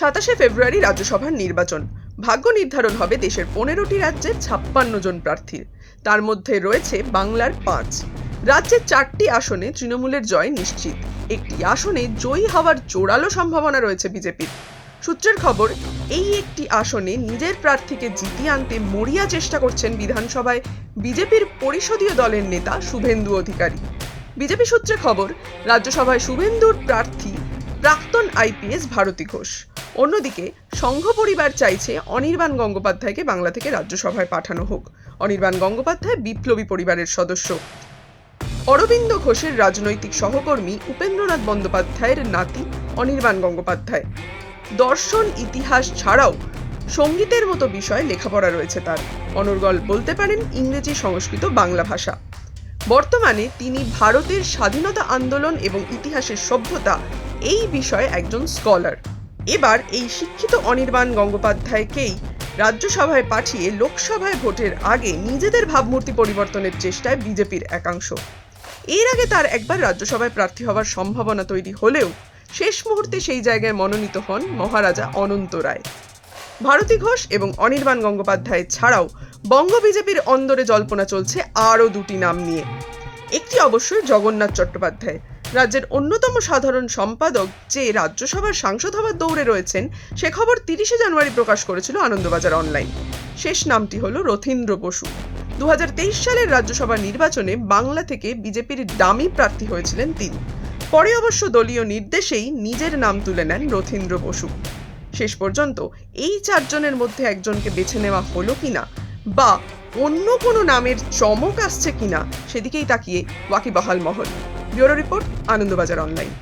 সাতাশে ফেব্রুয়ারি রাজ্যসভার নির্বাচন। ভাগ্য নির্ধারণ হবে দেশের পনেরোটি রাজ্যের ছাপ্পান্ন জন প্রার্থীর। তার মধ্যে রয়েছে বাংলার পাঁচ। রাজ্যের চারটি আসনে তৃণমূলের জয় নিশ্চিত। একটি আসনে জয়ী হওয়ার জোরালো সম্ভাবনা রয়েছে বিজেপির। সূত্রের খবর, এই একটি আসনে নিজের প্রার্থীকে জিতিয়ে আনতে মরিয়া চেষ্টা করছেন বিধানসভায় বিজেপির পরিষদীয় দলের নেতা শুভেন্দু অধিকারী। বিজেপি সূত্রে খবর, রাজ্যসভায় শুভেন্দুর প্রার্থী প্রাক্তন আইপিএস ভারতী ঘোষ। অন্যদিকে, সংঘ পরিবার চাইছে অনির্বাণ গঙ্গোপাধ্যায়কে বাংলা থেকে রাজ্যসভায় পাঠানো হোক। অনির্বাণ গঙ্গোপাধ্যায় বিপ্লবী পরিবারের সদস্য। অরবিন্দ ঘোষের রাজনৈতিক সহকর্মী উপেন্দ্রনাথ বন্দ্যোপাধ্যায়ের নাতি অনির্বাণ গঙ্গোপাধ্যায়। দর্শন ইতিহাস ছাড়াও সঙ্গীতের মতো বিষয় লেখাপড়া রয়েছে তার। অনর্গল বলতে পারেন ইংরেজি সংস্কৃত বাংলা ভাষা। বর্তমানে তিনি ভারতের স্বাধীনতা আন্দোলন এবং ইতিহাসের সভ্যতা এই বিষয়ে একজন স্কলার। এবার এই শিক্ষিত অনির্বাণ গঙ্গোপাধ্যায়কেই রাজ্যসভায় পাঠিয়ে লোকসভায় ভোটের আগে নিজেদের ভাবমূর্তি পরিবর্তনের চেষ্টায় বিজেপির একাংশ। এর আগে তার একবার রাজ্যসভায় প্রার্থী হওয়ার সম্ভাবনা তৈরি হলেও শেষ মুহূর্তে সেই জায়গায় মনোনীত হন মহারাজা অনন্ত রায়। ভারতী ঘোষ এবং অনির্বাণ গঙ্গোপাধ্যায় ছাড়াও বঙ্গ বিজেপির অন্দরে জল্পনা চলছে আরও দুটি নাম নিয়ে। একটি অবশ্যই জগন্নাথ চট্টোপাধ্যায় রাজ্যের অন্যতম সাধারণ সম্পাদক যে রাজ্যসভার সাংসদ হওয়ার দৌড়ে রয়েছেন, সে খবর তিরিশে জানুয়ারি প্রকাশ করেছিল আনন্দবাজার অনলাইন। শেষ নামটি হল রথীন্দ্র বসু। দু হাজার তেইশ সালের রাজ্যসভা নির্বাচনে বাংলা থেকে বিজেপির ডামি প্রার্থী হয়েছিলেন তিনি। পরে অবশ্য দলীয় নির্দেশেই নিজের নাম তুলে নেন রথীন্দ্র বসু। শেষ পর্যন্ত এই চারজনের মধ্যে একজনকে বেছে নেওয়া হলো কিনা বা অন্য কোনো নামের চমক আসছে কিনা, সেদিকেই তাকিয়ে ওয়াকিবহাল মহল। Bureau report Anandabazar online.